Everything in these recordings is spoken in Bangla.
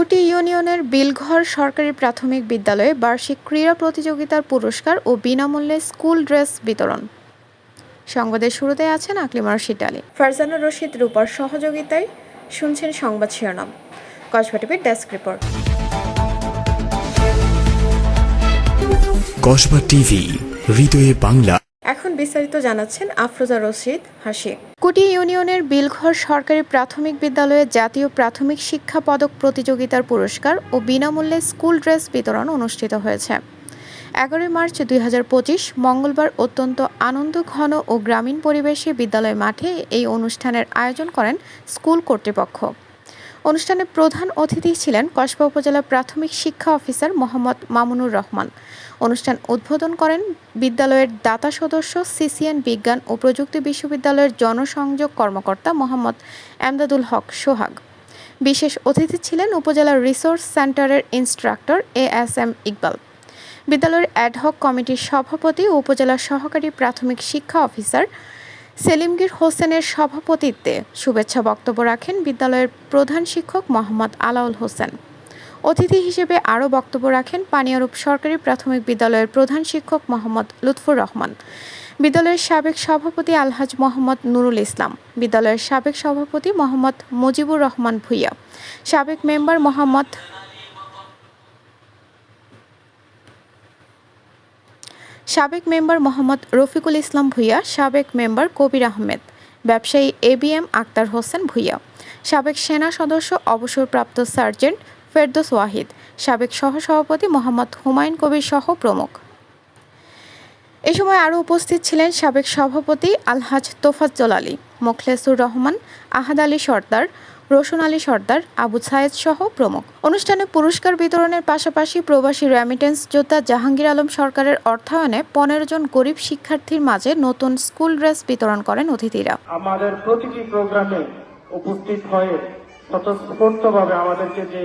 কুটি ইউনিয়নের বিলঘর সরকারি প্রাথমিক বিদ্যালয়ে বার্ষিক ক্রীড়া প্রতিযোগিতার পুরস্কার ও বিনামূল্যে স্কুল ড্রেস বিতরণ। সংবাদের শুরুতে আছেন আকলিমা রশিদ আলী। ফারজানা রশিদ রূপার সহযোগিতায় শুনছেন সংবাদ শিরোনাম। কসবা টিভির ডেস্ক রিপোর্ট। কসবা টিভি হৃদয়ে বাংলা। এখন বিস্তারিত জানাচ্ছেন আফরোজা রশিদ হাসি। কুটি ইউনিয়নের বিলঘর সরকারি প্রাথমিক বিদ্যালয়ে জাতীয় প্রাথমিক শিক্ষা পদক প্রতিযোগিতার পুরস্কার ও বিনামূল্যে স্কুল ড্রেস বিতরণ অনুষ্ঠিত হয়েছে। এগারোই মার্চ দুই হাজার পঁচিশ, মঙ্গলবার অত্যন্ত আনন্দ ঘন ও গ্রামীণ পরিবেশে বিদ্যালয় মাঠে এই অনুষ্ঠানের আয়োজন করেন স্কুল কর্তৃপক্ষ। অনুষ্ঠানে প্রধান অতিথি ছিলেন কসবা উপজেলা প্রাথমিক শিক্ষা অফিসার মোহাম্মদ মামুনুর রহমান। অনুষ্ঠান উদ্বোধন করেন বিদ্যালয়ের দাতা সদস্য, সিসিএন বিজ্ঞান ও প্রযুক্তি বিশ্ববিদ্যালয়ের জনসংযোগ কর্মকর্তা মোহাম্মদ এমদাদুল হক সোহাগ। বিশেষ অতিথি ছিলেন উপজেলার রিসোর্স সেন্টারের instructor A S M Iqbal. বিদ্যালয়ের অ্যাডহক কমিটির সভাপতি উপজেলা সহকারী প্রাথমিক শিক্ষা অফিসার সেলিমগীর হোসেনের সভাপতিত্বে শুভেচ্ছা বক্তব্য রাখেন বিদ্যালয়ের প্রধান শিক্ষক মোহাম্মদ আলাউল হোসেন। অতিথি হিসেবে আরও বক্তব্য রাখেন পানিয়ারূপ সরকারি প্রাথমিক বিদ্যালয়ের প্রধান শিক্ষক মোহাম্মদ লুৎফুর রহমান, বিদ্যালয়ের সাবেক সভাপতি আলহাজ মোহাম্মদ নুরুল ইসলাম, বিদ্যালয়ের সাবেক সভাপতি মোহাম্মদ মুজিবুর রহমান ভুইয়া, সাবেক মেম্বার মোহাম্মদ সাবেক মেম্বার মোহাম্মদ রফিকুল ইসলাম ভুইয়া, সাবেক মেম্বার কবির আহমেদ, ব্যবসায়ী A B M Akhtar Hossain Bhuiyan, সাবেক সেনা সদস্য অবসরপ্রাপ্ত সার্জেন্ট ফেরদোস ওয়াহিদ, সাবেক সহসভাপতি মোহাম্মদ হুমায়ুন কবির সহ প্রমুখ। এ সময় আরও উপস্থিত ছিলেন সাবেক সভাপতি আলহাজ তোফাজ্জল আলী, মোখলেসুর রহমান, আহাদ আলী সর্দার রোশন আলী সর্দার, আবু সায়েদ সহ প্রমুখ। অনুষ্ঠানে পুরস্কার বিতরণের পাশাপাশি প্রবাসী রেমিটেন্স যোদ্ধা জাহাঙ্গীর আলম সরকারের অর্থায়নে পনেরো জন গরিব শিক্ষার্থীর মাঝে নতুন স্কুল ড্রেস বিতরণ করেন অতিথিরা। আমাদের প্রতিটি প্রোগ্রামে উপস্থিত হয়ে স্বতঃস্ফূর্তভাবে আমাদেরকে যে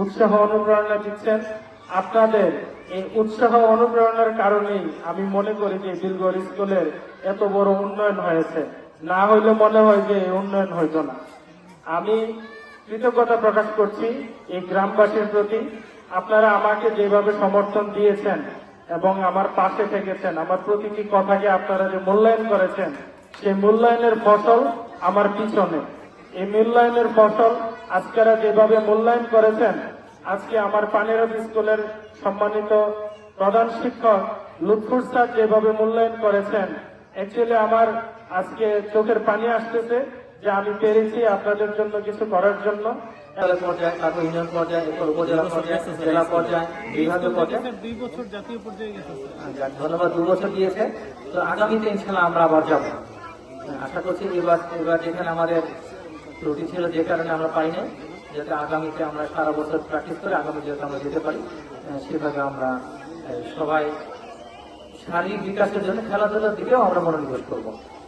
উৎসাহ অনুপ্রেরণা দিচ্ছেন, আপনাদের এই উৎসাহ অনুপ্রেরণার কারণেই আমি মনে করি যে বিলগর স্কুলের এত বড় উন্নয়ন হয়েছে। না হইলে মনে হয় যে উন্নয়ন হইতো না। আমি কৃতজ্ঞতা প্রকাশ করছি এই গ্রামবাসীর প্রতি। আপনারা আমাকে যেভাবে সমর্থন দিয়েছেন এবং আমার পাশে থেকেছেন, আমার প্রতিটি কথাকে আপনারা যে মূল্যায়ন করেছেন, সেই মূল্যায়নের ফসল আমার পিছনে। এই মূল্যায়নের ফসল আজকেরা যেভাবে মূল্যায়ন করেছেন, আজকে আমার পানিরব স্কুলের সম্মানিত প্রধান শিক্ষক লুৎফুর স্যার যেভাবে মূল্যায়ন করেছেন অ্যাকচুয়ালি আমার আজকে চোখের পানি আসতেছে। যে আমি পেরেছি আপনাদের জন্য কিছু করার জন্য। পর্যায়ে তারপর ইউনিয়ন পর্যায়ে এরপর উপজেলা পর্যায়ে জেলা পর্যায়ে বিভাগীয় পর্যায়ে। দুই বছর জাতীয় পর্যায়ে যাক, ধন্যবাদ দু বছর দিয়েছে। তো আগামীতে ইনশাল্লাহ আমরা আবার যাব। আশা করছি এবার এবার যেখানে আমাদের ত্রুটি ছিল যে কারণে আমরা পাই নাই যাতে আগামীতে আমরা সারা বছর প্র্যাকটিস করে আগামী যাতে আমরা যেতে পারি সেভাবে আমরা সবাই শারীরিক বিকাশের জন্য খেলাধুলার দিকেও আমরা মনোনিবেশ করব।